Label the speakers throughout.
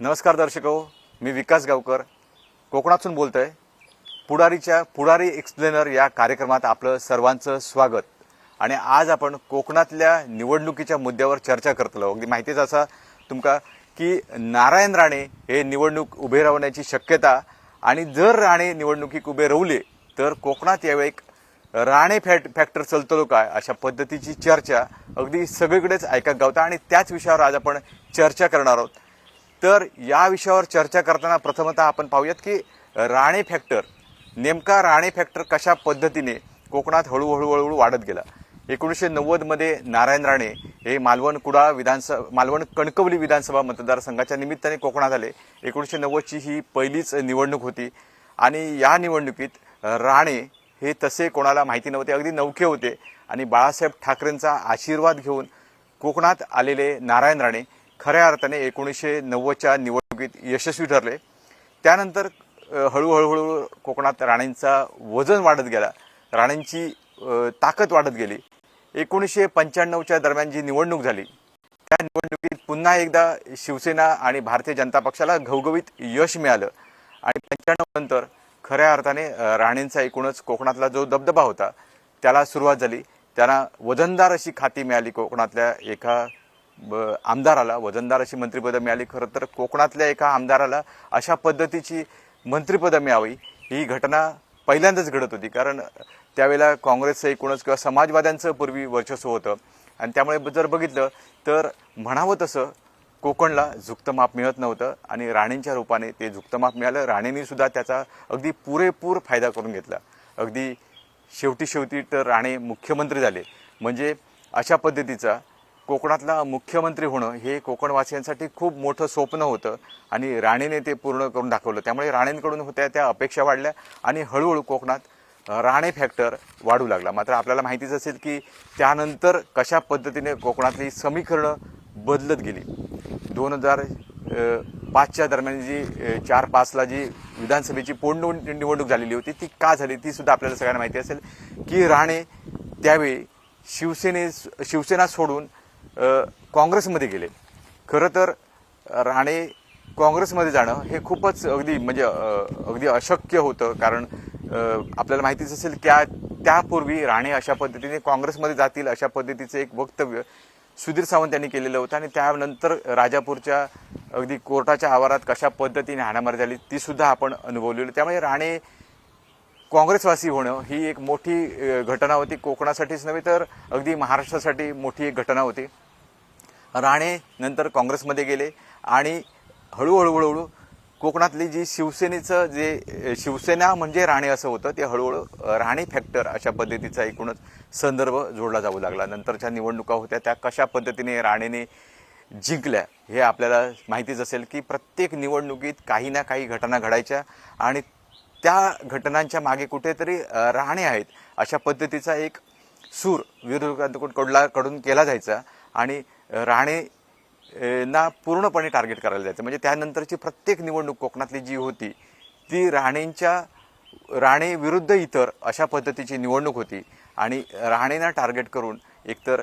Speaker 1: नमस्कार दर्शक मी विकास गावकर. कोकणातून आहे पुढारीच्या पुढारी एक्सप्लेनर या कार्यक्रमात आपलं सर्वांचं स्वागत. आणि आज आपण कोकणातल्या निवडणुकीच्या मुद्द्यावर चर्चा करतलो अगदी माहितीच असा तुमका की नारायण राणे हे निवडणूक उभे राहण्याची शक्यता आणि जर राणे निवडणुकीक उभे रावले तर कोकणात यावेळी एक राणे फॅट फॅक्टर चलतलो काय अशा पद्धतीची चर्चा अगदी सगळीकडेच ऐकत गावता. आणि त्याच विषयावर आज आपण चर्चा करणार आहोत. तर या विषयावर चर्चा करताना प्रथमतः आपण पाहूयात की राणे फॅक्टर नेमका राणे फॅक्टर कशा पद्धतीने कोकणात हळूहळू हळूहळू वाढत गेला? एकोणीसशे नव्वदमध्ये नारायण राणे हे मालवण कुडा विधानसभा मालवण कणकवली विधानसभा मतदारसंघाच्या निमित्ताने कोकणात आले. एकोणीसशे नव्वदची ही पहिलीच निवडणूक होती. आणि या निवडणुकीत राणे हे तसे कोणाला माहिती नव्हते अगदी नवखे होते. आणि बाळासाहेब ठाकरेंचा आशीर्वाद घेऊन कोकणात आलेले नारायण राणे खऱ्या अर्थाने एकोणीसशे नव्वदच्या निवडणुकीत यशस्वी ठरले. त्यानंतर हळूहळूहळू हळूहळू कोकणात राणेंचा वजन वाढत गेला. राणेंची ताकद वाढत गेली. एकोणीसशे पंच्याण्णवच्या दरम्यान जी निवडणूक झाली त्या निवडणुकीत पुन्हा एकदा शिवसेना आणि भारतीय जनता पक्षाला घवघवीत यश मिळालं. आणि पंच्याण्णव नंतर खऱ्या अर्थाने राणेंचा एकूणच कोकणातला जो दबदबा होता त्याला सुरुवात झाली. त्यांना वजनदार अशी खाती मिळाली कोकणातल्या एका आमदाराला वजनदार अशी मंत्रिपदं मिळाली. खरं तर कोकणातल्या एका आमदाराला अशा पद्धतीची मंत्रिपदं मिळावी ही घटना पहिल्यांदाच घडत होती. कारण त्यावेळेला काँग्रेसचं एकूणच किंवा समाजवाद्यांचं पूर्वी वर्चस्व होतं. आणि त्यामुळे जर बघितलं तर म्हणावं तसं कोकणला झुकतं माप मिळत नव्हतं आणि राणेंच्या रूपाने ते झुकतं माप मिळालं. राणेंनी सुद्धा त्याचा अगदी पुरेपूर फायदा करून घेतला. अगदी शेवटी शेवटी तर राणे मुख्यमंत्री झाले. म्हणजे अशा पद्धतीचा कोकणातला मुख्यमंत्री होणं हे कोकणवासियांसाठी खूप मोठं स्वप्न होतं आणि राणेने ते पूर्ण करून दाखवलं. त्यामुळे राणेंकडून होत्या त्या अपेक्षा वाढल्या आणि हळूहळू कोकणात राणे फॅक्टर वाढू लागला. मात्र आपल्याला माहितीच असेल की त्यानंतर कशा पद्धतीने कोकणातली समीकरणं बदलत गेली. दोन हजार पाचच्या दरम्यान जी चार पाचला जी विधानसभेची पोटनिवड निवडणूक झालेली होती ती का झाली ती सुद्धा आपल्याला सगळ्यांना माहिती असेल की राणे त्यावेळी शिवसेने शिवसेना सोडून काँग्रेसमध्ये गेले. खरं तर राणे काँग्रेसमध्ये जाणं हे खूपच अगदी म्हणजे अगदी अशक्य होतं. कारण आपल्याला माहितीच असेल त्या त्यापूर्वी राणे अशा पद्धतीने काँग्रेसमध्ये जातील अशा पद्धतीचं एक वक्तव्य सुधीर सावंत यांनी केलेलं होतं. आणि त्यानंतर राजापूरच्या अगदी कोर्टाच्या आवारात कशा पद्धतीने हाणामारी झाली ती सुद्धा आपण अनुभवलेली. त्यामुळे राणे काँग्रेसवासी होणं ही एक मोठी घटना होती. कोकणासाठीच नव्हे तर अगदी महाराष्ट्रासाठी मोठी एक घटना होती. राणे नंतर काँग्रेसमध्ये गेले आणि हळूहळू हळूहळू कोकणातली जी शिवसेनेचं जे शिवसेना म्हणजे राणे असं होतं ते हळूहळू राणे फॅक्टर अशा पद्धतीचा एकूणच संदर्भ जोडला जाऊ लागला. नंतरच्या निवडणुका होत्या त्या कशा पद्धतीने राणेने जिंकल्या हे आपल्याला माहितीच असेल की प्रत्येक निवडणुकीत काही ना काही घटना घडायच्या आणि त्या घटनांच्या मागे कुठेतरी राहणे राणे आहेत अशा पद्धतीचा एक सूर विरोधकांकडला कडून केला जायचा आणि राणे ना पूर्णपणे टार्गेट करायला जायचं. म्हणजे त्यानंतरची प्रत्येक निवडणूक कोकणातली जी होती ती राणेंच्या राणे विरुद्ध इतर अशा पद्धतीची निवडणूक होती. आणि राणेंना टार्गेट करून एकतर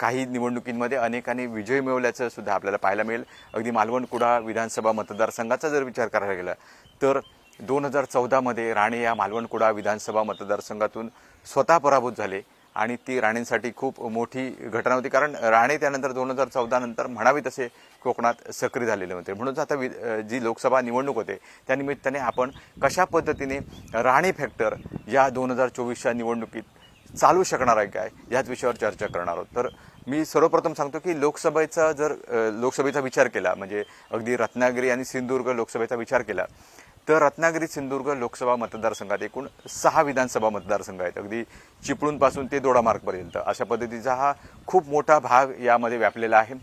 Speaker 1: काही निवडणुकींमध्ये अनेकांनी विजय मिळवल्याचं सुद्धा आपल्याला पाहायला मिळेल. अगदी मालवण कुडा विधानसभा मतदारसंघाचा जर विचार करायला गेला तर दोन हजार चौदामध्ये राणे या मालवण कुडा विधानसभा मतदारसंघातून स्वतः पराभूत झाले. आणि ती राणेंसाठी खूप मोठी घटना होती. कारण राणे त्यानंतर दोन हजार चौदा नंतर म्हणावे तसे कोकणात सक्रिय झालेले होते. म्हणूनच आता वि जी लोकसभा निवडणूक होते त्यानिमित्ताने आपण कशा पद्धतीने राणे फॅक्टर या दोन हजार चोवीसच्या निवडणुकीत चालू शकणार आहे काय याच विषयावर चर्चा करणार आहोत. तर मी सर्वप्रथम सांगतो की लोकसभेचा जर लोकसभेचा विचार केला म्हणजे अगदी रत्नागिरी आणि सिंधुदुर्ग लोकसभेचा विचार केला तर रत्नागिरी सिंधुदुर्ग लोकसभा मतदारसंघात एकूण सहा विधानसभा मतदारसंघ आहेत. अगदी चिपळूणपासून ते दोडामार्गपर्यंत. अशा पद्धतीचा हा खूप मोठा भाग यामध्ये व्यापलेला आहे.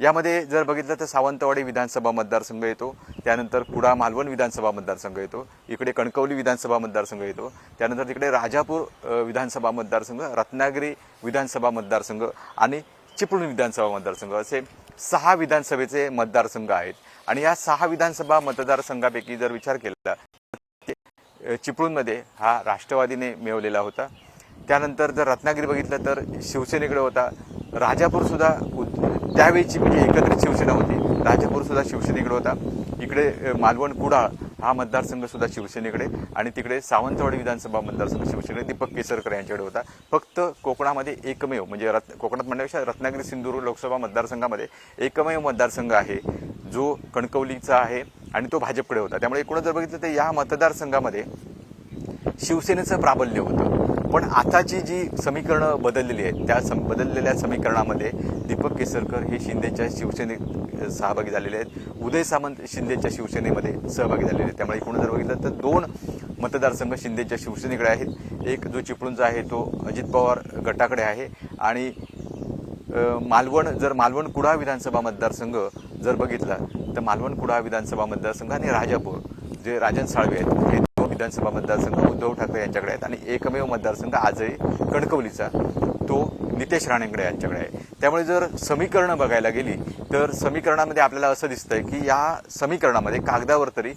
Speaker 1: यामध्ये जर बघितलं तर सावंतवाडी विधानसभा मतदारसंघ येतो. त्यानंतर कुडा मालवण विधानसभा मतदारसंघ येतो. इकडे कणकवली विधानसभा मतदारसंघ येतो. त्यानंतर तिकडे राजापूर विधानसभा मतदारसंघ रत्नागिरी विधानसभा मतदारसंघ आणि चिपळूण विधानसभा मतदारसंघ असे सहा विधानसभेचे मतदारसंघ आहेत. आणि या सहा विधानसभा मतदारसंघापैकी जर विचार केला तर चिपळूणमध्ये हा राष्ट्रवादीने मिळवलेला होता. त्यानंतर जर रत्नागिरी बघितलं तर शिवसेनेकडे होता. राजापूरसुद्धा त्यावेळीची म्हणजे एकत्रित शिवसेना होती राजापूरसुद्धा शिवसेनेकडे होता. इकडे मालवण कुडाळ हा मतदारसंघ सुद्धा शिवसेनेकडे आणि तिकडे सावंतवाडी विधानसभा मतदारसंघ शिवसेने दीपक केसरकर यांच्याकडे होता. फक्त कोकणामध्ये एकमेव म्हणजे रत् कोकणात म्हणण्यापेक्षा रत्नागिरी सिंधुदुर्ग लोकसभा मतदारसंघामध्ये एकमेव मतदारसंघ आहे जो कणकवलीचा आहे आणि तो भाजपकडे होता. त्यामुळे एकूणच जर बघितलं तर या मतदारसंघामध्ये शिवसेनेचं प्राबल्य होतं. पण आताची जी समीकरणं बदललेली आहेत त्या सम बदललेल्या समीकरणामध्ये दीपक केसरकर हे शिंदेच्या शिवसेनेत सहभागी झालेले आहेत. उदय सामंत शिंदेच्या शिवसेनेमध्ये सहभागी झालेले आहेत. त्यामुळे एकूण जर बघितलं तर दोन मतदारसंघ शिंदेच्या शिवसेनेकडे आहेत. एक जो चिपळूणचा आहे तो अजित पवार गटाकडे आहे. आणि मालवण जर मालवण कुडाळ विधानसभा मतदारसंघ जर बघितला तर मालवण कुडाळ विधानसभा मतदारसंघ आणि राजापूर जे राजन साळवे आहेत हे विधानसभा मतदारसंघ उद्धव ठाकरे यांच्याकडे आहेत आणि एकमेव मतदारसंघ आजही कणकवलीचा तो नितेश राणेंकडे यांच्याकडे आहे. त्यामुळे जर समीकरणं बघायला गेली तर समीकरणामध्ये आपल्याला असं दिसतंय की या समीकरणामध्ये कागदावर तरी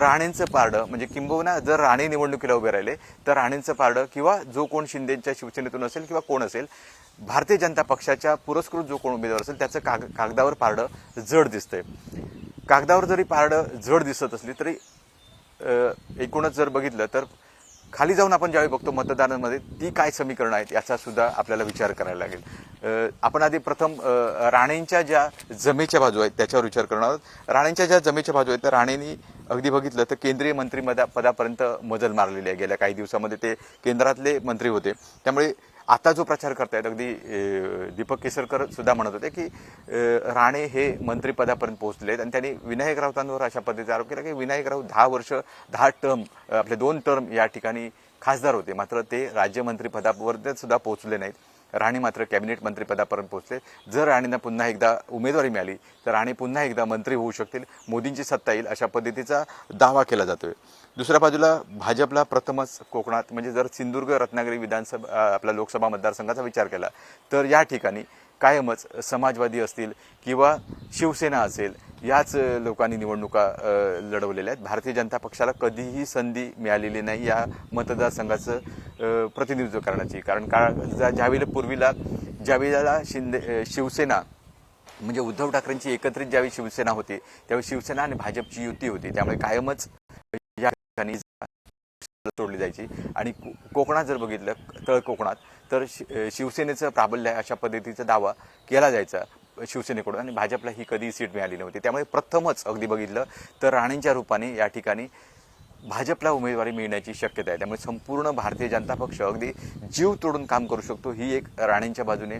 Speaker 1: राणेंचं पारडं म्हणजे किंबहुना जर राणे निवडणुकीला उभे राहिले तर राणेंचं पारडं किंवा जो कोण शिंदेच्या शिवसेनेतून असेल किंवा कोण असेल भारतीय जनता पक्षाच्या पुरस्कृत जो कोण उमेदवार असेल त्याचं काग कागदावर पारडं जड दिसतंय. कागदावर जरी पारडं जड दिसत असली तरी एकूणच जर बघितलं तर खाली जाऊन आपण ज्यावेळी बघतो मतदानामध्ये ती काय समीकरणं आहेत याचा सुद्धा आपल्याला विचार करायला लागेल. आपण आधी प्रथम राणेंच्या ज्या जमेच्या बाजू आहेत त्याच्यावर विचार करणार आहोत. राणेंच्या ज्या जमेच्या बाजू आहेत तर राणेंनी अगदी बघितलं तर केंद्रीय मंत्री पदापर्यंत मजल मारलेली आहे. गेल्या काही दिवसामध्ये ते केंद्रातले मंत्री होते. त्यामुळे आता जो प्रचार करतायत अगदी दीपक केसरकर सुद्धा म्हणत होते की राणे हे मंत्रिपदापर्यंत पोहोचलेत आहेत आणि त्यांनी विनायक राऊतांवर अशा पद्धतीचा आरोप केला की विनायक राऊत दहा वर्ष दहा टर्म आपले दोन टर्म या ठिकाणी खासदार होते. मात्र ते राज्यमंत्रीपदावर सुद्धा पोहोचले नाहीत. राणे मात्र कॅबिनेट मंत्रिपदापर्यंत पोहोचले. जर राणेंना पुन्हा एकदा उमेदवारी मिळाली तर राणे पुन्हा एकदा मंत्री होऊ शकतील मोदींची सत्ता येईल अशा पद्धतीचा दावा केला जातोय. दुसऱ्या बाजूला भाजपला प्रथमच कोकणात म्हणजे जर सिंधुदुर्ग रत्नागिरी विधानसभा आपल्या लोकसभा मतदारसंघाचा विचार केला तर या ठिकाणी कायमच समाजवादी असतील किंवा शिवसेना असेल याच लोकांनी निवडणुका लढवलेल्या आहेत. भारतीय जनता पक्षाला कधीही संधी मिळालेली नाही या मतदारसंघाचं प्रतिनिधित्व करण्याची. कारण का ज्या- ज्यावेळेला पूर्वीला ज्यावेळेला शिंदे शिवसेना म्हणजे उद्धव ठाकरेंची एकत्रित ज्यावेळी शिवसेना होती त्यावेळी शिवसेना आणि भाजपची युती होती. त्यामुळे कायमच या ठिकाणी सोडली जायची. आणि को- कोकणात जर बघितलं तळ कोकणात तर शि- शिवसेनेचं प्राबल्य आहे अशा पद्धतीचा दावा केला जायचा शिवसेनेकडून आणि भाजपला ही कधी सीट मिळाली नव्हती. त्यामुळे प्रथमच अगदी बघितलं तर राणेंच्या रूपाने या ठिकाणी भाजपला उमेदवारी मिळण्याची शक्यता आहे. त्यामुळे संपूर्ण भारतीय जनता पक्ष अगदी जीव तोडून काम करू शकतो. ही एक राणेंच्या बाजूने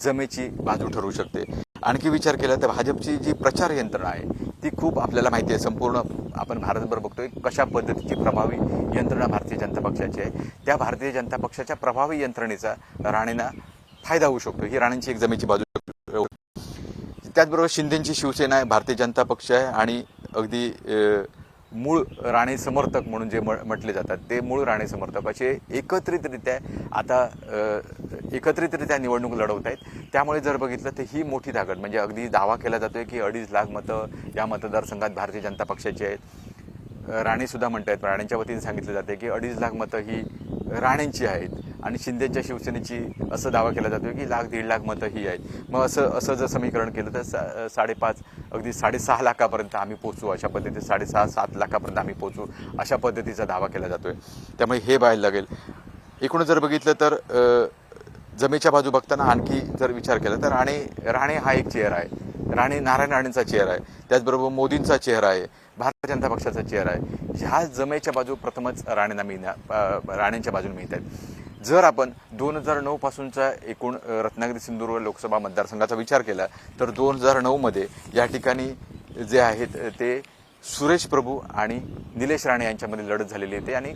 Speaker 1: जमेची बाजू ठरू शकते. आणखी विचार केला तर भाजपची जी प्रचार यंत्रणा आहे ती खूप आपल्याला माहिती आहे. संपूर्ण आपण भारतभर बघतोय कशा पद्धतीची प्रभावी यंत्रणा भारतीय जनता पक्षाची आहे. त्या भारतीय जनता पक्षाच्या प्रभावी यंत्रणेचा राणेंना फायदा होऊ शकतो. ही राणेंची एक जमेची बाजू त्याचबरोबर शिंदेची शिवसेना आहे भारतीय जनता पक्ष आहे आणि अगदी मूळ राणे समर्थक म्हणून जे म- म्हटले जातात ते मूळ राणे समर्थक असे एकत्रितरित्या आता एकत्रितरित्या निवडणूक लढवत आहेत. त्यामुळे जर बघितलं तर ही मोठी धागड म्हणजे अगदी दावा केला जातोय की अडीच लाख मतं या मतदारसंघात भारतीय जनता पक्षाची आहेत. राणेसुद्धा म्हणतायत राणेंच्या वतीने सांगितलं जाते की अडीच लाख मतं ही राणेंची आहेत आणि शिंदेच्या शिवसेनेची असं दावा केला जातो की लाख दीड लाख मतं ही आहेत. मग असं असं जर समीकरण केलं तर सा साडेपाच अगदी साडेसहा लाखापर्यंत आम्ही पोचू अशा पद्धतीने साडेसहा सात लाखापर्यंत आम्ही पोचू अशा पद्धतीचा दावा केला जातोय. त्यामुळे हे पाहायला लागेल. एकूण जर बघितलं तर जमेच्या बाजू बघताना आणखी जर विचार केला तर राणे राणे हा एक चेअर आहे. राणे नारायण राणेंचा चेहरा आहे. त्याचबरोबर मोदींचा चेहरा आहे. भारतीय जनता पक्षाचा चेहरा आहे. ह्या जमेच्या बाजू प्रथमच राणेंना मिळण्या राणेंच्या बाजूने मिळत आहेत. जर आपण दोन हजार नऊ पासूनचा एकूण रत्नागिरी सिंधुदुर्ग लोकसभा मतदारसंघाचा विचार केला तर दोन हजार नऊमध्ये या ठिकाणी जे आहेत ते सुरेश प्रभू आणि निलेश राणे यांच्यामध्ये लढत झालेली होती आणि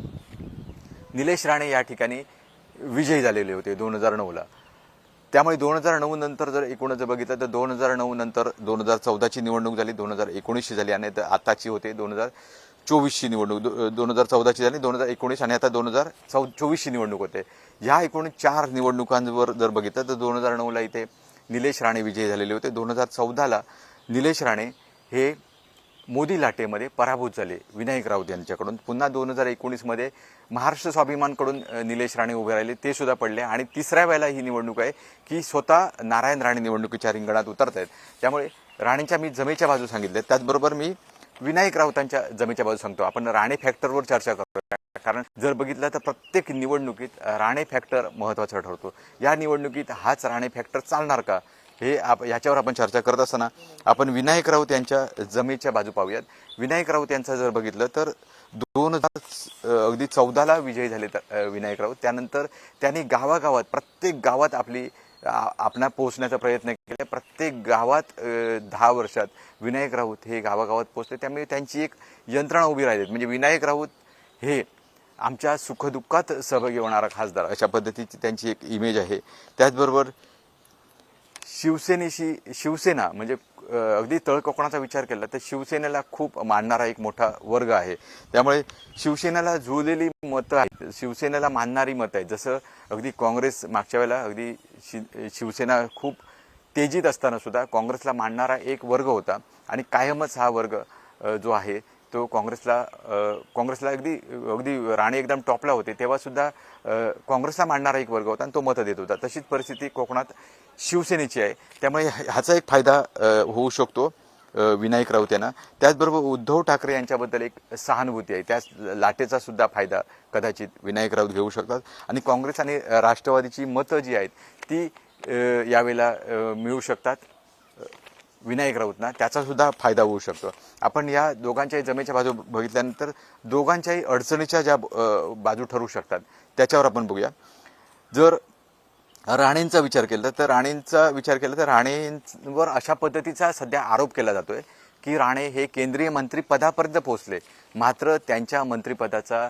Speaker 1: निलेश राणे या ठिकाणी विजयी झालेले होते दोन हजार नऊला. त्यामुळे दोन हजार नऊ नंतर जर एकूणच जर बघितलं तर दोन हजार नऊ नंतर दोन हजार चौदाची निवडणूक झाली दोन हजार एकोणीसची झाली आणि आताची होते दोन हजार चोवीसची निवडणूक दो- दोन हजार चौदाची झाली दोन हजार एकोणीस आणि आता दोन हजार चौ चोवीसची निवडणूक होते ह्या एकूण चार निवडणुकांवर जर बघितलं तर दोन हजार नऊला इथे निलेश राणे विजयी झालेले होते दोन हजार चौदाला निलेश राणे हे मोदी लाटेमध्ये पराभूत झाले. विनायक राऊत यांच्याकडून. पुन्हा दोन हजार एकोणीसमध्ये महाराष्ट्र स्वाभिमानकडून निलेश राणे उभे राहिले. ते सुद्धा पडले. आणि तिसऱ्या वेळेला ही निवडणूक आहे की स्वतः नारायण राणे निवडणुकीच्या रिंगणात उतरत आहेत त्यामुळे राणेंच्या मी जमेच्या बाजू सांगितल्या त्याचबरोबर मी विनायक राऊतांच्या जमेच्या बाजू सांगतो. आपण राणे फॅक्टरवर चर्चा करतो कारण जर बघितलं तर प्रत्येक निवडणुकीत राणे फॅक्टर महत्त्वाचा ठरतो. या निवडणुकीत हाच राणे फॅक्टर चालणार का? हे आप याच्यावर आपण चर्चा करत असताना आपण विनायक राऊत यांच्या जमेच्या बाजू पाहूयात. विनायक राऊत यांचा जर बघितलं तर दोन हजार अगदी चौदाला विजयी झाले तर विनायक राऊत. त्यानंतर त्यांनी गावागावात प्रत्येक गावात आपली आपणा पोहोचण्याचा प्रयत्न केला. प्रत्येक गावात दहा वर्षात विनायक राऊत हे गावागावात पोहोचले. त्यामुळे त्यांची एक यंत्रणा उभी राहिली. म्हणजे विनायक राऊत हे आमच्या सुखदुःखात सहभागी होणारा खासदार अशा पद्धतीची त्यांची एक इमेज आहे. त्याचबरोबर शिवसेनेशी शिवसेना म्हणजे अगदी तळकोकणाचा विचार केला तर शिवसेनेला खूप मानणारा एक मोठा वर्ग आहे. त्यामुळे शिवसेनेला जुळलेली मतं आहेत. शिवसेनेला मानणारी मतं आहेत. जसं अगदी काँग्रेस मागच्या वेळेला अगदी शि शिवसेना खूप तेजीत असताना सुद्धा काँग्रेसला मानणारा एक वर्ग होता. आणि कायमच हा वर्ग जो आहे तो काँग्रेसला काँग्रेसला अगदी अगदी राणे एकदम टॉपला होते. तेव्हासुद्धा काँग्रेसला मांडणारा एक वर्ग होता आणि तो मतं देत होता. तशीच परिस्थिती कोकणात शिवसेनेची आहे. त्यामुळे ह्याचा एक फायदा होऊ शकतो विनायक राऊत यांना. त्याचबरोबर उद्धव ठाकरे यांच्याबद्दल एक सहानुभूती आहे. त्याच लाटेचा सुद्धा फायदा कदाचित विनायक राऊत घेऊ शकतात. आणि काँग्रेस आणि राष्ट्रवादीची मतं जी आहेत ती यावेळेला मिळू शकतात. विनायक राऊतना त्याचासुद्धा फायदा होऊ शकतो. आपण या दोघांच्याही जमेच्या बाजू बघितल्यानंतर दोघांच्याही अडचणीच्या ज्या बाजू ठरू शकतात त्याच्यावर आपण बघूया. जर राणेंचा विचार केला तर राणेंचा विचार केला तर राणेंवर अशा पद्धतीचा सध्या आरोप केला जातोय की राणे हे केंद्रीय मंत्रिपदापर्यंत पोहोचले. मात्र त्यांच्या मंत्रिपदाचा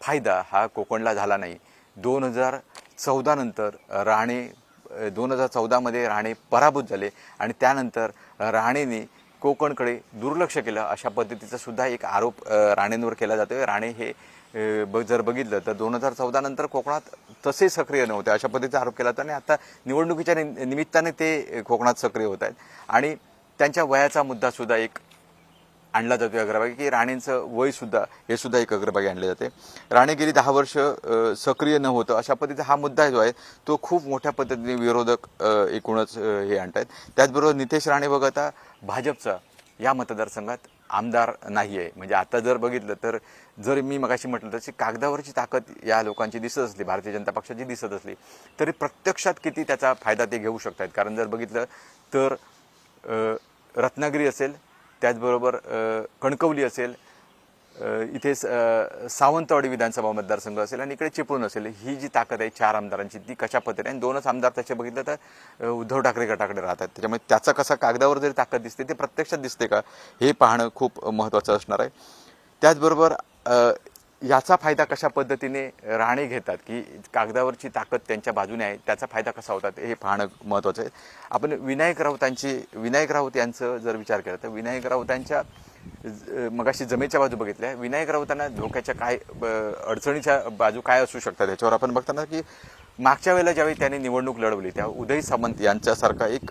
Speaker 1: फायदा हा कोकणला झाला नाही. दोन हजार चौदानंतर राणे दोन हजार चौदामध्ये राणे पराभूत झाले आणि त्यानंतर राणेने कोकणकडे दुर्लक्ष केलं. अशा पद्धतीचा सुद्धा एक आरोप राणेंवर केला जातोय. राणे हे ब- जर बघितलं तर दोन हजार चौदा नंतर कोकणात तसे सक्रिय नव्हते. अशा पद्धतीचा आरोप केला होता आणि आता निवडणुकीच्या नि- निमित्ताने ते कोकणात सक्रिय होत आहेत. आणि त्यांच्या वयाचा मुद्दा सुद्धा एक आणला जातो अग्रभागी की राणेंचं वयसुद्धा हे सुद्धा एक अग्रभागी आणले जाते. राणे गेली दहा वर्ष सक्रिय न होतं. अशा पद्धतीचा हा मुद्दा जो आहे तो खूप मोठ्या पद्धतीने विरोधक एकूणच हे आणत आहेत त्याचबरोबर नितेश राणे बघता भाजपचा या मतदारसंघात आमदार नाही आहे म्हणजे आता जर बघितलं तर जर मी मगाशी म्हटलं तशी कागदावरची ताकद या लोकांची दिसत असली भारतीय जनता पक्षाची दिसत असली तरी प्रत्यक्षात किती त्याचा फायदा ते घेऊ शकतात कारण जर बघितलं तर रत्नागिरी असेल त्याचबरोबर कणकवली असेल इथे स- सावंतवाडी विधानसभा मतदारसंघ असेल आणि इकडे चिपळूण असेल ही जी ताकद आहे चार आमदारांची ती कशा पद्धतीने? आणि दोनच आमदार त्याचे बघितलं तर उद्धव ठाकरे गटाकडे राहतात. त्याच्यामुळे त्याचा कसा कागदावर जरी ताकद दिसते ते प्रत्यक्षात दिसते का? हे पाहणं खूप महत्त्वाचं असणार आहे. त्याचबरोबर याचा फायदा कशा पद्धतीने राणे घेतात की कागदावरची ताकद त्यांच्या बाजूने आहे त्याचा फायदा कसा होतात हे पाहणं महत्त्वाचं आहे. आपण विनायक राऊतांची विनायक राऊत यांचं जर विचार केला तर विनायक राऊतांच्या ज- मगाशी जमेच्या बाजू बघितल्या. विनायक राऊतांना धोक्याच्या काय ब- अडचणीच्या बाजू काय असू शकतात याच्यावर आपण बघताना की मागच्या वेळेला ज्यावेळी त्यांनी निवडणूक लढवली त्या उदय सामंत यांच्यासारखा एक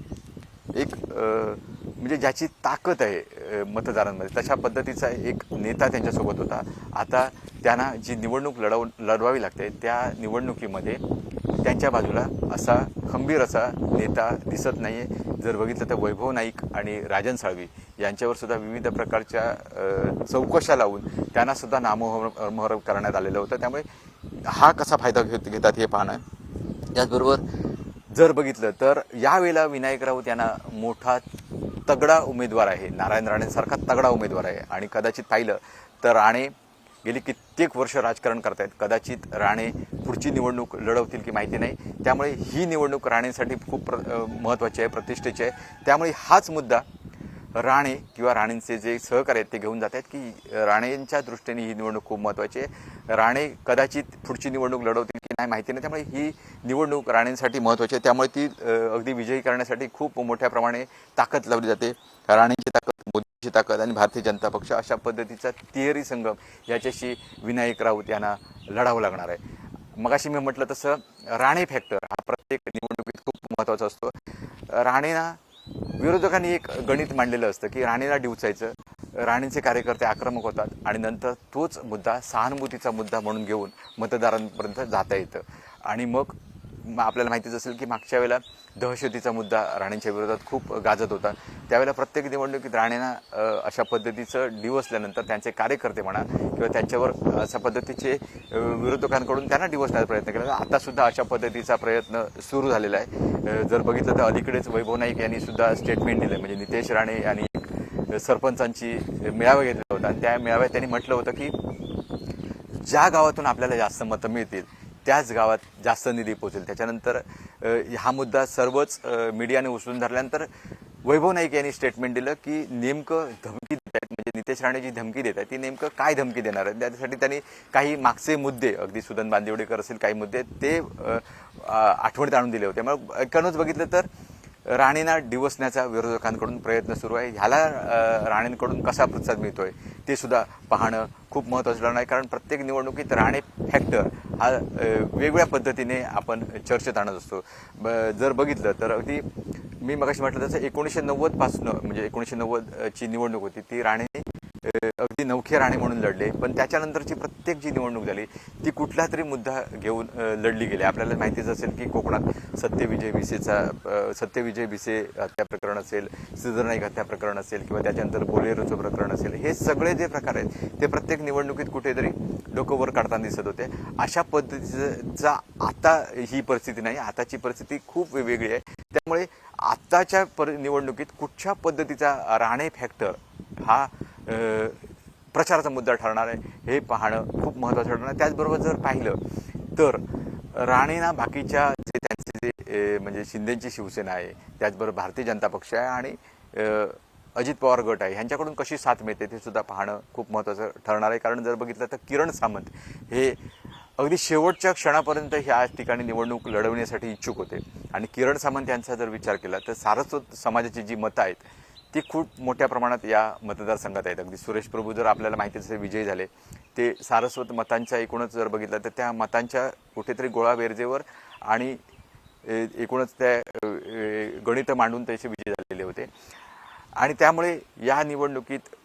Speaker 1: एक म्हणजे ज्याची ताकद आहे मतदारांमध्ये तशा पद्धतीचा एक नेता त्यांच्यासोबत होता. आता त्यांना जी निवडणूक लढव लढवावी लागते त्या निवडणुकीमध्ये त्यांच्या बाजूला असा खंबीर असा नेता दिसत नाही आहे जर बघितलं तर वैभव नाईक आणि राजन साळवी यांच्यावर सुद्धा विविध प्रकारच्या चौकशा लावून त्यांना सुद्धा नामोहर करण्यात आलेलं होतं. त्यामुळे हा कसा फायदा घेत घेतात हे पाहणं त्याचबरोबर जर बघितलं तर यावेळेला विनायक राऊत यांना मोठा तगडा उमेदवार आहे. नारायण राणेंसारखा तगडा उमेदवार आहे. आणि कदाचित पाहिलं तर राणे गेली कित्येक वर्ष राजकारण करतायत. कदाचित राणे पुढची निवडणूक लढवतील की माहिती नाही. त्यामुळे ही निवडणूक राणेंसाठी खूप प्र महत्त्वाची आहे प्रतिष्ठेची आहे. त्यामुळे हाच मुद्दा राणे किंवा राणेंचे जे सहकार्य आहेत ते घेऊन जात आहेत की राणेंच्या दृष्टीने ही निवडणूक खूप महत्त्वाची आहे. राणे कदाचित पुढची निवडणूक लढवतील की नाही माहिती नाही. त्यामुळे ही निवडणूक राणेंसाठी महत्त्वाची आहे. त्यामुळे ती अगदी विजयी करण्यासाठी खूप मोठ्या प्रमाणे ताकद लावली जाते. राणे ताकद ताकद आणि भारतीय जनता पक्ष अशा पद्धतीचा तिहेरी संगम याच्याशी विनायक राऊत यांना लढावं लागणार आहे. मगाशी मी म्हटलं तसं राणे फॅक्टर हा प्रत्येक निवडणुकीत खूप महत्त्वाचा असतो. राणेना विरोधकांनी एक गणित मांडलेलं असतं की राणेला डिवचायचं राणेंचे कार्यकर्ते आक्रमक होतात आणि नंतर तोच मुद्दा सहानुभूतीचा मुद्दा म्हणून घेऊन मतदारांपर्यंत जाता येतं. आणि मग आपल्याला माहितीच असेल की मागच्या वेळेला दहशतीचा मुद्दा राणेंच्या विरोधात खूप गाजत होता. त्यावेळेला प्रत्येक निवडणुकीत राणेंना अशा पद्धतीचं डिवसल्यानंतर त्यांचे कार्यकर्ते म्हणा किंवा त्यांच्यावर अशा पद्धतीचे विरोधकांकडून त्यांना डिवसण्याचा प्रयत्न केला. आता सुद्धा अशा पद्धतीचा प्रयत्न सुरू झालेला आहे. जर बघितलं तर अलीकडेच वैभव नाईक यांनी सुद्धा स्टेटमेंट दिलं म्हणजे नितेश राणे यांनी सरपंचांची मेळावा घेतला होता. आणि त्या मेळाव्यात त्यांनी म्हटलं होतं की ज्या गावातून आपल्याला जास्त मतं मिळतील त्याच गावात जास्त निधी पोचेल त्याच्यानंतर हा मुद्दा सर्वच मीडियाने उचलून धरल्यानंतर वैभव नाईक यांनी स्टेटमेंट दिलं की नेमकं धमकी देत आहेत म्हणजे नितेश राणे जी धमकी देत आहेत ती नेमकं काय धमकी देणार आहे त्यासाठी त्यांनी काही मागचे मुद्दे अगदी सुदन बांदिवडेकर असेल काही मुद्दे ते आठवणीत आणून दिले होते. मग एकूणच बघितलं तर राणेंना डिवसण्याचा विरोधकांकडून प्रयत्न सुरू आहे. ह्याला राणेंकडून कसा प्रतिसाद मिळतोय? ते सुद्धा पाहणं खूप महत्त्वाचं ठरणार आहे. कारण प्रत्येक निवडणुकीत राणे फॅक्टर हा वेगवेगळ्या पद्धतीने आपण चर्चेत आणत असतो. ब- जर बघितलं तर अगदी मी मगाशी म्हटलं तसं एकोणीसशे नव्वदपासून म्हणजे एकोणीसशे नव्वदची निवडणूक होती ती राणे अगदी नवखे राणे म्हणून लढले पण त्याच्यानंतरची प्रत्येक जी निवडणूक झाली ती कुठला तरी मुद्दा घेऊन लढली गेली. आपल्याला माहितीच असेल की कोकणात सत्यविजय भिसेचा सत्यविजय भिसे हत्या प्रकरण असेल सिद्धनाईक हत्या प्रकरण असेल किंवा त्याच्यानंतर बोलेरोचं प्रकरण असेल हे सगळे जे प्रकार आहेत ते प्रत्येक निवडणुकीत कुठेतरी डोकं वर काढताना दिसत होते. अशा पद्धतीचा आता ही परिस्थिती नाही आताची परिस्थिती खूप वेगळी आहे. त्यामुळे आत्ताच्या पर निवडणुकीत कुठच्या पद्धतीचा राणे फॅक्टर हा प्रचाराचा मुद्दा ठरणार आहे हे पाहणं खूप महत्त्वाचं ठरणार आहे. त्याचबरोबर जर पाहिलं तर राणेना बाकीच्या जे त्यांचे जे म्हणजे शिंदेची शिवसेना आहे त्याचबरोबर भारतीय जनता पक्ष आहे आणि अजित पवार गट आहे ह्यांच्याकडून कशी साथ मिळते ते सुद्धा पाहणं खूप महत्त्वाचं ठरणार आहे. कारण जर बघितलं तर किरण सामंत हे अगदी शेवटच्या क्षणापर्यंत ह्या ठिकाणी निवडणूक लढवण्यासाठी इच्छुक होते. आणि किरण सामंत यांचा जर विचार केला तर सारस्वत समाजाची जी मतं आहेत ती खूप मोठ्या प्रमाणात या मतदारसंघात आहेत. अगदी सुरेश प्रभू जर आपल्याला माहिती असेल विजयी झाले ते सारस्वत मतांच्या एकूणच जर बघितलं तर त्या मतांच्या कुठेतरी गोळा बेरजेवर आणि एकूणच त्या गणित मांडून त्याचे विजय झालेले होते. आणि त्यामुळे या निवडणुकीत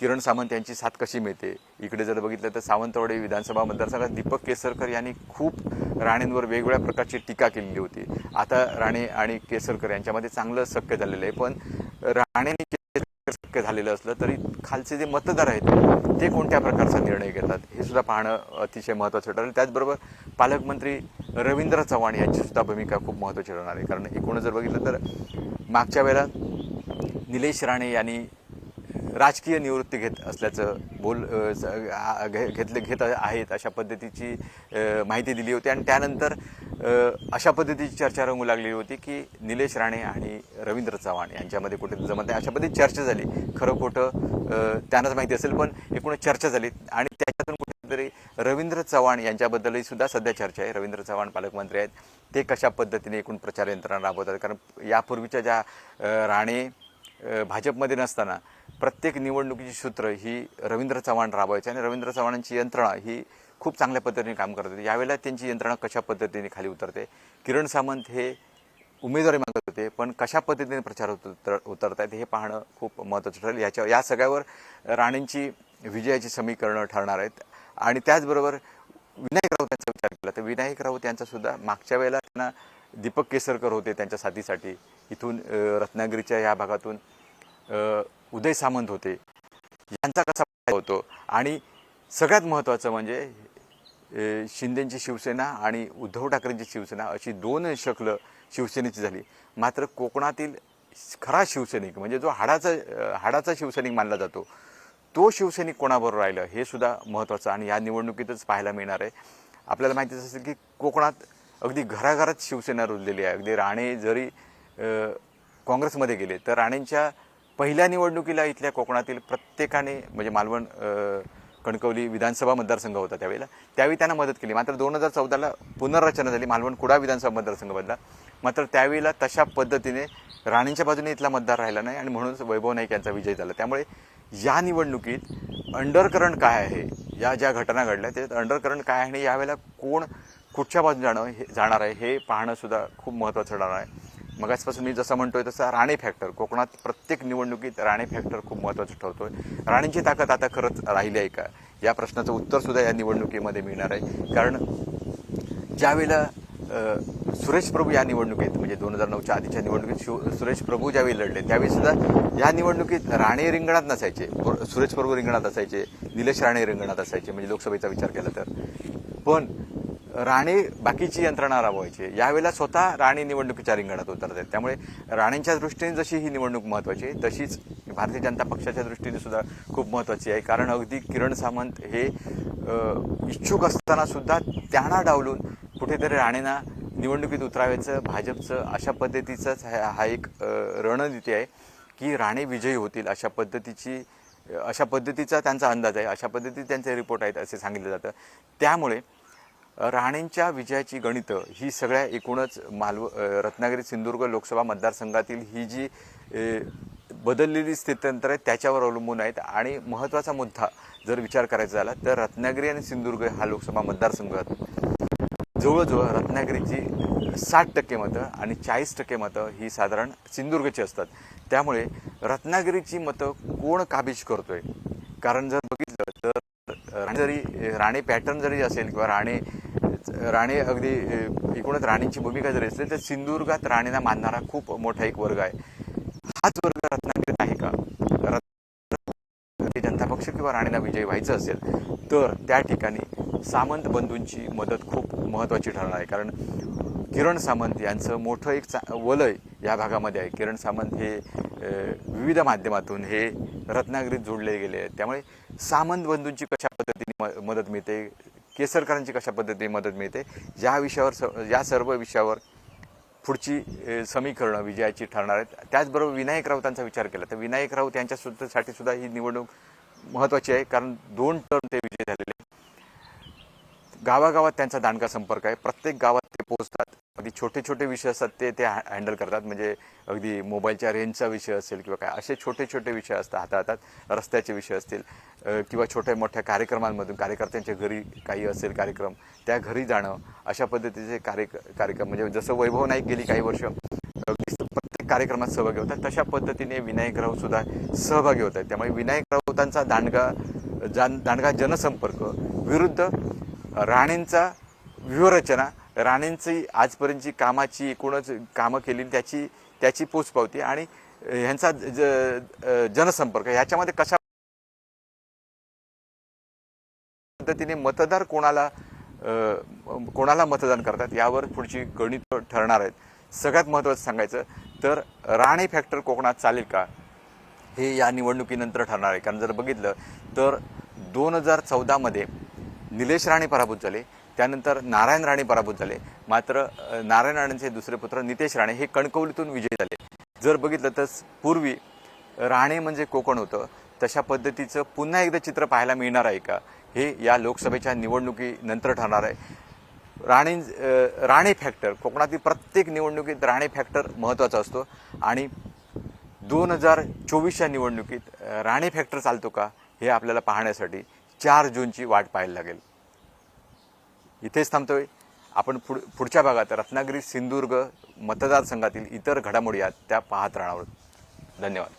Speaker 1: किरण सामंत यांची साथ कशी मिळते? इकडे जर बघितलं तर सावंतवाडी विधानसभा मतदारसंघात दीपक केसरकर यांनी खूप राणेंवर वेगवेगळ्या प्रकारची टीका केलेली होती. आता राणे आणि केसरकर यांच्यामध्ये चांगलं शक्य झालेलं आहे. पण राणेंनी केसरकर शक्य झालेलं असलं तरी खालचे जे मतदार आहेत ते कोणत्या प्रकारचा निर्णय घेतात हे सुद्धा पाहणं अतिशय महत्त्वाचं ठरेल. त्याचबरोबर पालकमंत्री रवींद्र चव्हाण यांची सुद्धा भूमिका खूप महत्त्वाची ठरणार आहे. कारण एकूणच जर बघितलं तर मागच्या वेळेला निलेश राणे यांनी राजकीय निवृत्ती घेत असल्याचं बोल घे- घेतले घेत आहेत अशा पद्धतीची माहिती दिली होती. आणि त्यानंतर अशा पद्धतीची चर्चा रंगू लागलेली होती की निलेश राणे आणि रवींद्र चव्हाण यांच्यामध्ये कुठे जमत नाही. अशा पद्धतीची चर्चा झाली. खरं खोटं त्यांनाच माहिती असेल पण एकूणच चर्चा झाली. आणि त्याच्यातून कुठेतरी रवींद्र चव्हाण यांच्याबद्दलही सुद्धा सध्या चर्चा आहे. रवींद्र चव्हाण पालकमंत्री आहेत. ते कशा पद्धतीने एकूण प्रचार यंत्रणा राबवतात? कारण यापूर्वीच्या ज्या राणे भाजपमध्ये नसताना प्रत्येक निवडणुकीची सूत्र ही रवींद्र चव्हाण राबवायची आणि रवींद्र चव्हाणांची यंत्रणा ही खूप चांगल्या पद्धतीने काम करत होती. यावेळेला त्यांची यंत्रणा कशा पद्धतीने खाली उतरते? किरण सामंत हे उमेदवारी मागत होते पण कशा पद्धतीने प्रचार उतर उतरत आहेत हे पाहणं खूप महत्त्वाचं ठरेल. याच्या या सगळ्यावर राणेंची विजयाची समीकरणं ठरणार आहेत. आणि त्याचबरोबर विनायक राऊत यांचा विचार केला तर विनायक राऊत यांचासुद्धा मागच्या वेळेला त्यांना दीपक केसरकर होते त्यांच्या साथीसाठी. इथून रत्नागिरीच्या या भागातून उदय सामंत होते. यांचा कसा फायदा होतो? आणि सगळ्यात महत्त्वाचं म्हणजे शिंदेंची शिंदेची शिवसेना आणि उद्धव ठाकरेंची शिवसेना अशी दोन शकलं शिवसेनेची झाली. मात्र कोकणातील खरा शिवसैनिक म्हणजे जो हाडाचा हाडाचा शिवसैनिक मानला जातो तो शिवसैनिक कोणाबरोबर राहिलं हे सुद्धा महत्त्वाचं आणि या निवडणुकीतच पाहायला मिळणार आहे. आपल्याला माहितीच असेल की कोकणात अगदी घराघरात शिवसेना रुजलेली आहे. अगदी राणे जरी काँग्रेसमध्ये गेले तर राणेंच्या पहिल्या निवडणुकीला इथल्या कोकणातील प्रत्येकाने म्हणजे मालवण कणकवली विधानसभा मतदारसंघ होता त्यावेळेला. त्यावेळी त्यांना मदत केली. मात्र दोन हजार चौदाला पुनर्रचना झाली. मालवण कुडा विधानसभा मतदारसंघ बदला. मात्र त्यावेळेला तशा पद्धतीने राणेंच्या बाजूने इथला मतदार राहिला नाही आणि म्हणूनच वैभव नाईक यांचा विजय झाला. त्यामुळे या निवडणुकीत अंडरकरंट काय आहे या ज्या घटना घडल्या त्याच्यात अंडरकरंट काय आहे आणि यावेळेला कोण कुठच्या बाजूने जाणं हे जाणार आहे हे पाहणंसुद्धा खूप महत्त्वाचं ठरणार आहे. मगाचपासून मी जसं म्हणतोय तसं राणे फॅक्टर कोकणात प्रत्येक निवडणुकीत राणे फॅक्टर खूप महत्त्वाचं ठरतोय. राणेंची ताकद आता खरंच राहिली आहे का? या प्रश्नाचं उत्तर सुद्धा या निवडणुकीमध्ये मिळणार आहे. कारण ज्यावेळेला सुरेश प्रभू या निवडणुकीत म्हणजे दोन हजार नऊच्या आधीच्या निवडणुकीत शिव सुरेश प्रभू ज्यावेळी लढले त्यावेळी सुद्धा या निवडणुकीत राणे रिंगणात नसायचे. सुरेश प्रभू रिंगणात असायचे निलेश राणे रिंगणात असायचे म्हणजे लोकसभेचा विचार केला तर. पण राणे बाकीची यंत्रणा राबवायची. यावेळेला स्वतः राणे निवडणुकीच्या रिंगणात उतरतात. त्यामुळे राणेंच्या दृष्टीने जशी ही निवडणूक महत्वाची आहे तशीच भारतीय जनता पक्षाच्या दृष्टीने सुद्धा खूप महत्वाची आहे. कारण अगदी किरण सामंत हे इच्छुक असताना सुद्धा त्यांना डावलून कुठेतरी राणेंना निवडणुकीत उतरावायचं भाजपचं अशा पद्धतीचाच हा एक रणनीती आहे की राणे विजयी होतील अशा पद्धतीची अशा पद्धतीचा त्यांचा अंदाज आहे अशा पद्धतीचे त्यांचे रिपोर्ट आहेत असे सांगितलं जातं. त्यामुळे राणेंच्या विजयाची गणितं ही सगळ्या एकूणच मालव रत्नागिरी सिंधुदुर्ग लोकसभा मतदारसंघातील ही जी बदललेली स्थित्यंतर आहे त्याच्यावर अवलंबून आहेत. आणि महत्त्वाचा मुद्दा जर विचार करायचा झाला तर रत्नागिरी आणि सिंधुदुर्ग हा लोकसभा मतदारसंघात जवळजवळ रत्नागिरीची साठ टक्के मतं आणि चाळीस टक्के मतं ही साधारण सिंधुदुर्गची असतात. त्यामुळे रत्नागिरीची मतं कोण काबीज करतोय? कारण जर जरी राणे पॅटर्न जरी असेल किंवा राणे राणे अगदी एकूणच राणींची भूमिका जरी असेल तर सिंधुदुर्गात राणेला मानणारा खूप मोठा एक वर्ग आहे. हाच वर्ग रत्नागिरीत आहे का? भारतीय जनता पक्ष किंवा राणेला विजयी व्हायचं असेल तर त्या ठिकाणी सामंत बंधूंची मदत खूप महत्त्वाची ठरणार आहे. कारण किरण सामंत यांचं मोठं एक चा वलय या भागामध्ये आहे. किरण सामंत हे विविध माध्यमातून हे रत्नागिरीत जोडले गेले आहेत. त्यामुळे सामंत बंधूंची कशा पद्धतीने म- मदत मिळते? केसरकरांची कशा पद्धतीने मदत मिळते? या विषयावर स- या सर्व विषयावर पुढची समीकरणं विजयाची ठरणार आहेत. त्याचबरोबर विनायक राऊतांचा विचार केला तर विनायक राऊत यांच्या सुद्धासाठी सुद्धा ही निवडणूक महत्त्वाची आहे कारण दोन टर्म ते विजय झालेले आहेत. गावागावात त्यांचा दांडका संपर्क आहे. प्रत्येक गावात ते पोहोचतात. अगदी छोटे छोटे विषय असतात ते ते हँडल करतात. म्हणजे अगदी मोबाईलच्या रेंजचा विषय असेल किंवा काय असे छोटे छोटे विषय असतात हाताळतात रस्त्याचे विषय असतील किंवा छोट्या मोठ्या कार्यक्रमांमधून कार्यकर्त्यांच्या घरी काही असेल कार्यक्रम त्या घरी जाणं अशा पद्धतीचे कार्य कार्यक्रम म्हणजे जसं वैभव नाईक गेली काही वर्ष अगदी प्रत्येक कार्यक्रमात सहभागी होतात तशा पद्धतीने विनायक सुद्धा सहभागी होत आहेत. त्यामुळे विनायक राऊतांचा दांडगा जान दांडगा जनसंपर्क विरुद्ध राणेंचा व्यूहरचना राणेंची आजपर्यंतची कामाची एकूणच कामं केली त्याची त्याची पोचपावती आणि ह्यांचा ज जनसंपर्क ह्याच्यामध्ये कशा पद्धतीने मतदार कोणाला कोणाला मतदान करतात यावर पुढची गणित ठरणार आहेत. सगळ्यात महत्त्वाचं सांगायचं तर राणे फॅक्टर कोकणात चालेल का? हे या निवडणुकीनंतर ठरणार आहे. कारण जर बघितलं तर दोन हजार चौदामध्ये निलेश राणे पराभूत झाले. त्यानंतर नारायण राणे पराभूत झाले. मात्र नारायण राणेंचे दुसरे पुत्र नितेश राणे हे कणकवलीतून विजयी झाले. जर बघितलं तर पूर्वी राणे म्हणजे कोकण होतं. तशा पद्धतीचं पुन्हा एकदा चित्र पाहायला मिळणार आहे का? हे या लोकसभेच्या निवडणुकीनंतर ठरणार आहे. राणे राणे फॅक्टर कोकणातील प्रत्येक निवडणुकीत राणे फॅक्टर महत्त्वाचा असतो. आणि दोन हजार चोवीसच्या निवडणुकीत राणे फॅक्टर चालतो का? हे आपल्याला पाहण्यासाठी चार जूनची वाट पाहायला लागेल. इथेच थांबतोय. आपण पुढ पुढच्या भागात रत्नागिरी सिंधुदुर्ग मतदारसंघातील इतर घडामोडी आहेत त्या पाहत राहणार आहोत. धन्यवाद.